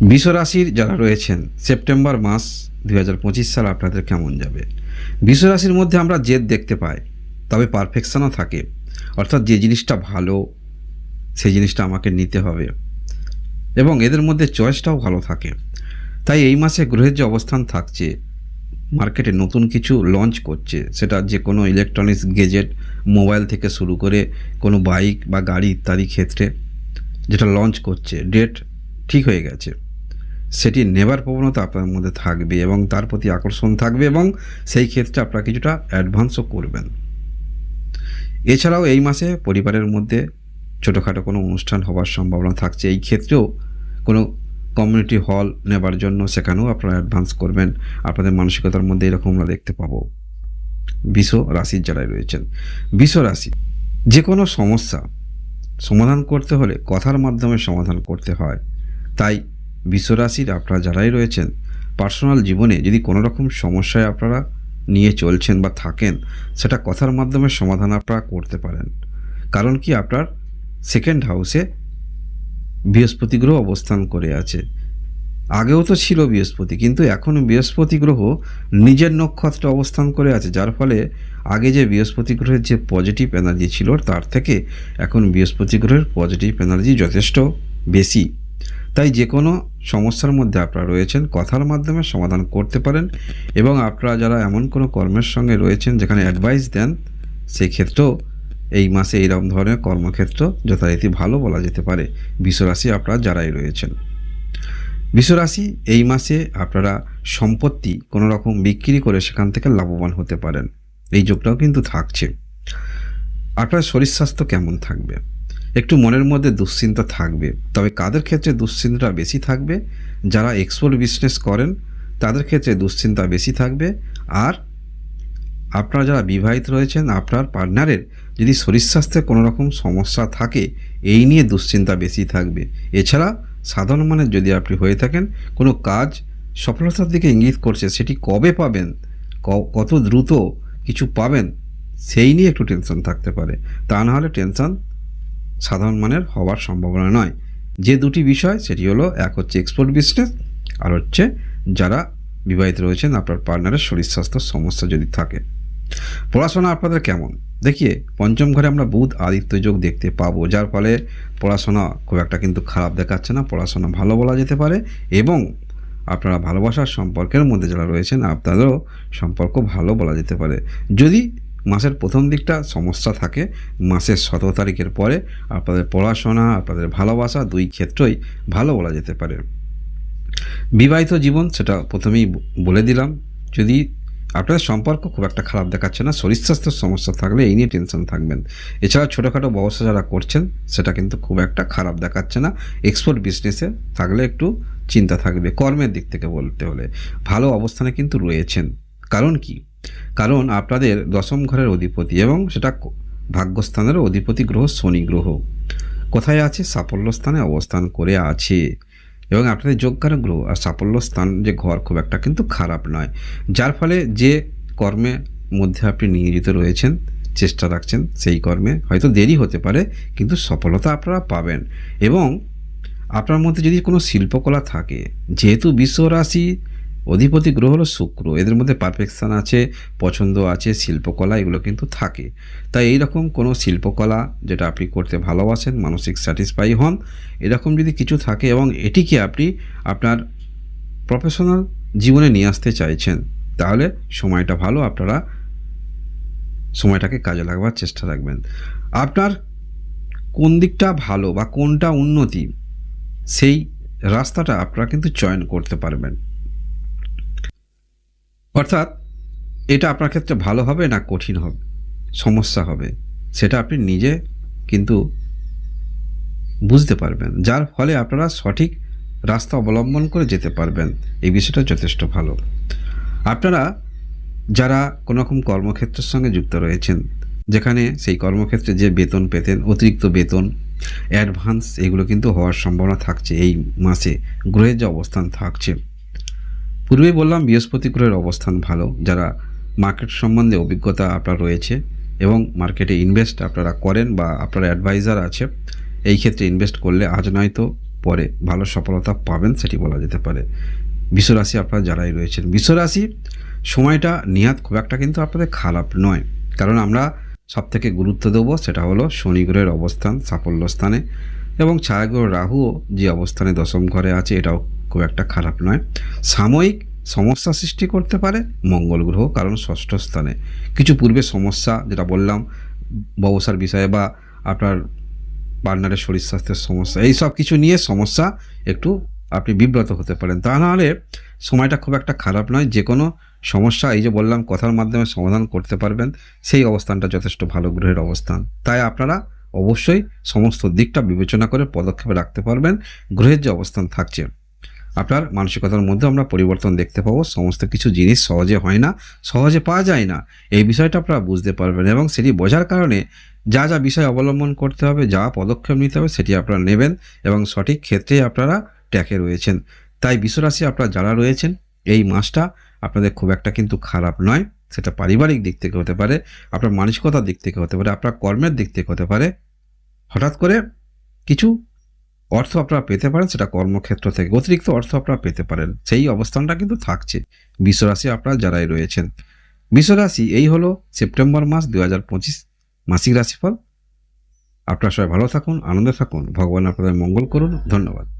বিশ্বরাশির যারা রয়েছেন, সেপ্টেম্বর মাস দুই হাজার পঁচিশ সাল আপনাদের কেমন যাবে? বিশ্বরাশির মধ্যে আমরা জেদ দেখতে পাই, তবে পারফেকশনও থাকে। অর্থাৎ যে জিনিসটা ভালো, সেই জিনিসটা আমাকে নিতে হবে। এবং এদের মধ্যে চয়েসটাও ভালো থাকে। তাই এই মাসে গ্রহের যে অবস্থান থাকছে, মার্কেটে নতুন কিছু লঞ্চ করছে, সেটা যে কোনো ইলেকট্রনিক্স গেজেট মোবাইল থেকে শুরু করে কোনো বাইক বা গাড়ি ইত্যাদি ক্ষেত্রে যেটা লঞ্চ করছে ডেট ঠিক হয়ে গেছে। সেটি নেবার প্রবণতা আপনার মধ্যে থাকবে এবং তার প্রতি আকর্ষণ থাকবে এবং সেই ক্ষেত্রে আপনারা কিছুটা অ্যাডভান্সও করবেন। এছাড়াও এই মাসে পরিবারের মধ্যে ছোটোখাটো কোনো অনুষ্ঠান হওয়ার সম্ভাবনা থাকছে। এই ক্ষেত্রেও কোনো কমিউনিটি হল নেবার জন্য সেখানেও আপনারা অ্যাডভান্স করবেন। আপনাদের মানসিকতার মধ্যে এরকম আমরা দেখতে পাবো। বিষ রাশির যারাই রয়েছেন, বিষ রাশি যে কোনো সমস্যা সমাধান করতে হলে কথার মাধ্যমে সমাধান করতে হয়। তাই বিশ্বরাশির আপনারা যারাই রয়েছেন পার্সোনাল জীবনে যদি কোনো রকম সমস্যায় আপনারা নিয়ে চলছেন বা থাকেন, সেটা কথার মাধ্যমে সমাধান আপনারা করতে পারেন। কারণ কি আপনার সেকেন্ড হাউসে বৃহস্পতি গ্রহ অবস্থান করে আছে। আগেও তো ছিল বৃহস্পতি, কিন্তু এখন বৃহস্পতি গ্রহ নিজের নক্ষত্রে অবস্থান করে আছে, যার ফলে আগে যে বৃহস্পতি গ্রহের যে পজিটিভ এনার্জি ছিল, তার থেকে এখন বৃহস্পতি গ্রহের পজিটিভ এনার্জি যথেষ্ট বেশি। তাই যে কোনো সমস্যার মধ্যে আপনারা রয়েছেন, কথার মাধ্যমে সমাধান করতে পারেন এবং আপনারা যারা এমন কোনো কর্মের সঙ্গে রয়েছেন যেখানে অ্যাডভাইস দেন সেই ক্ষেত্রেও এই মাসে এইরকম ধরনের কর্মক্ষেত্র যথারীতি ভালো বলা যেতে পারে। বিশ্বরাশি আপনারা যারাই রয়েছেন। বিশ্বরাশি এই মাসে আপনারা সম্পত্তি কোনো রকম বিক্রি করে সেখান থেকে লাভবান হতে পারেন। এই যোগটাও কিন্তু থাকছে। আপনার শরীর স্বাস্থ্য কেমন থাকবে? একটু মনের মধ্যে দুশ্চিন্তা থাকবে। তবে কাদের ক্ষেত্রে দুশ্চিন্তা বেশি থাকবে? যারা এক্সপোর্ট বিজনেস করেন, তাদের ক্ষেত্রে দুশ্চিন্তা বেশি থাকবে। আর আপনারা যারা বিবাহিত রয়েছেন, আপনার পার্টনারের যদি শরীর স্বাস্থ্যে কোনো রকম সমস্যা থাকে, এই নিয়ে দুশ্চিন্তা বেশি থাকবে। এছাড়া সাধারণ মানের যদি আপনি হয়ে থাকেন, কোনো কাজ সফলতার দিকে ইঙ্গিত করছে, সেটি কবে পাবেন? কত দ্রুত কিছু পাবেন? সেই নিয়ে একটু টেনশন থাকতে পারে। তা না হলে টেনশন সাধারণ মানের হওয়ার সম্ভাবনা নয়। যে দুটি বিষয়, সেটি হলো, এক হচ্ছে এক্সপোর্ট বিজনেস আর হচ্ছে যারা বিবাহিত রয়েছেন, আপনার পার্টনারের শরীর স্বাস্থ্য সমস্যা যদি থাকে। পড়াশোনা আপনাদের কেমন? দেখিয়ে, পঞ্চম ঘরে আমরা বুধ আদিত্য যোগ দেখতে পাবো, যার ফলে পড়াশোনা খুব একটা কিন্তু খারাপ দেখাচ্ছে না, পড়াশোনা ভালো বলা যেতে পারে, এবং আপনারা ভালোবাসার সম্পর্কের মধ্যে যারা রয়েছেন, আপনাদেরও সম্পর্ক ভালো বলা যেতে পারে। যদি মাসের প্রথম দিকটা সমস্যা থাকে। মাসের সতেরো তারিখের পরে আপনাদের পড়াশোনা, আপনাদের ভালোবাসা দুই ক্ষেত্রই ভালো বলা যেতে পারে। বিবাহিত জীবন সেটা প্রথমেই বলে দিলাম। যদি আপনাদের সম্পর্ক খুব একটা খারাপ দেখাচ্ছে না, শরীর স্বাস্থ্যের সমস্যা থাকলে এই নিয়ে টেনশন থাকবেন। এছাড়া ছোটোখাটো ব্যবসা যারা করছেন, সেটা কিন্তু খুব একটা খারাপ দেখাচ্ছে না। এক্সপোর্ট বিজনেসে থাকলে একটু চিন্তা থাকবে, কর্মের দিক থেকে বলতে হলে। ভালো অবস্থানে কিন্তু রয়েছেন। কারণ কি? কারণ আপনাদের দশম ঘরের অধিপতি এবং সেটা ভাগ্যস্থানের অধিপতি গ্রহ শনি গ্রহ। কোথায় আছে? সাফল্য স্থানে অবস্থান করে আছে। এবং আপনাদের যোগকারক গ্রহ। আর সাফল্য স্থান যে ঘর খুব একটা কিন্তু খারাপ নয়। যার ফলে যে কর্মের মধ্যে আপনি নিয়োজিত রয়েছেন, চেষ্টা রাখছেন, সেই কর্মে হয়তো দেরি হতে পারে, কিন্তু সফলতা আপনারা পাবেন। এবং আপনার মধ্যে যদি কোনো শিল্পকলা থাকে, যেহেতু বিশ্ব রাশি অধিপতি গ্রহ হলো শুক্র। এদের মধ্যে পারফেকশান আছে, পছন্দ আছে, শিল্পকলা এগুলো কিন্তু থাকে। তাই এই রকম কোনো শিল্পকলা যেটা আপনি করতে ভালোবাসেন, মানসিক স্যাটিসফাই হন, এরকম যদি কিছু থাকে এবং এটিকে আপনি আপনার প্রফেশনাল জীবনে নিয়ে আসতে চাইছেন, তাহলে সময়টা ভালো, আপনারা সময়টাকে কাজে লাগাবার চেষ্টা রাখবেন। আপনার কোন দিকটা ভালো বা কোনটা উন্নতি, সেই রাস্তাটা আপনারা কিন্তু চয়ন করতে পারবেন। অর্থাৎ এটা আপনার ক্ষেত্রে ভালো হবে না কঠিন হবে? সমস্যা হবে? সেটা আপনি নিজে কিন্তু বুঝতে পারবেন। যার ফলে আপনারা সঠিক রাস্তা অবলম্বন করে যেতে পারবেন। এই বিষয়টা যথেষ্ট ভালো। আপনারা যারা কোনো রকম কর্মক্ষেত্রের সঙ্গে যুক্ত রয়েছেন, যেখানে সেই কর্মক্ষেত্রে যে বেতন পেতেন, অতিরিক্ত বেতন, অ্যাডভান্স, এগুলো কিন্তু হওয়ার সম্ভাবনা থাকছে এই মাসে। গ্রহের যে অবস্থান থাকছে পূর্বেই বললাম বৃহস্পতি গ্রহের অবস্থান ভালো, যারা মার্কেট সম্বন্ধে অভিজ্ঞতা আপনার রয়েছে এবং মার্কেটে ইনভেস্ট আপনারা করেন বা আপনার অ্যাডভাইজার আছে, এই ক্ষেত্রে ইনভেস্ট করলে আজ নয়তো পরে ভালো সফলতা পাবেন সেটি বলা যেতে পারে। বিশ্বরাশি আপনারা যারাই রয়েছেন বিশ্বরাশি সময়টা নিহাত খুব একটা কিন্তু আপনাদের খারাপ নয়, কারণ আমরা সব থেকে গুরুত্ব দেবো সেটা হলো শনি গ্রহের অবস্থান, সাফল্য স্থানে এবং ছায়াগ্রহ রাহুও যে অবস্থানে দশম ঘরে আছে এটাও খুব একটা খারাপ নয়। সাময়িক সমস্যা সৃষ্টি করতে পারে মঙ্গল গ্রহ, কারণ ষষ্ঠ স্থানে। কিছু পূর্বে সমস্যা, যেটা বললাম ব্যবসার বিষয়ে বা আপনার পার্টনারের শরীর স্বাস্থ্যের সমস্যা, এই সব কিছু নিয়ে সমস্যা একটু আপনি বিব্রত হতে পারেন। তা নাহলে সময়টা খুব একটা খারাপ নয়। যে কোনো সমস্যা, এই যে বললাম, কথার মাধ্যমে সমাধান করতে পারবেন। সেই অবস্থানটা যথেষ্ট ভালো গ্রহের অবস্থান। তাই আপনারা অবশ্যই সমস্ত দিকটা বিবেচনা করে পদক্ষেপ রাখতে পারবেন। গ্রহের যে অবস্থান থাকছে আপনার মানসিকতার মধ্যে আমরা পরিবর্তন দেখতে পাবো। সমস্ত কিছু জিনিস সহজে হয় না, সহজে পাওয়া যায় না। এই বিষয়টা আপনারা বুঝতে পারবেন এবং সেটি বোঝার কারণে যা যা বিষয় অবলম্বন করতে হবে, যা পদক্ষেপ নিতে হবে সেটি আপনারা নেবেন এবং সঠিক ক্ষেত্রে আপনারা ট্যাকে রয়েছেন। তাই বিশ্বরাশি আপনারা যারা রয়েছেন, এই মাসটা আপনাদের খুব একটা কিন্তু খারাপ নয়। সেটা পারিবারিক দিক থেকে হতে পারে, আপনার মানসিকতার দিক থেকে হতে পারে, আপনার কর্মের দিক থেকে হতে পারে। হঠাৎ করে কিছু অর্থ আপনারা পেতে পারেন, সেটা কর্মক্ষেত্র থেকে। অতিরিক্ত অর্থ আপনারা পেতে পারেন। সেই অবস্থানটা কিন্তু থাকছে। বিশ্বরাশি আপনারা যারাই রয়েছেন। বিশ্বরাশি, এই হলো সেপ্টেম্বর মাস দু হাজার পঁচিশ মাসিক রাশিফল। আপনারা সবাই ভালো থাকুন, আনন্দে থাকুন। ভগবান আপনাদের মঙ্গল করুন। ধন্যবাদ।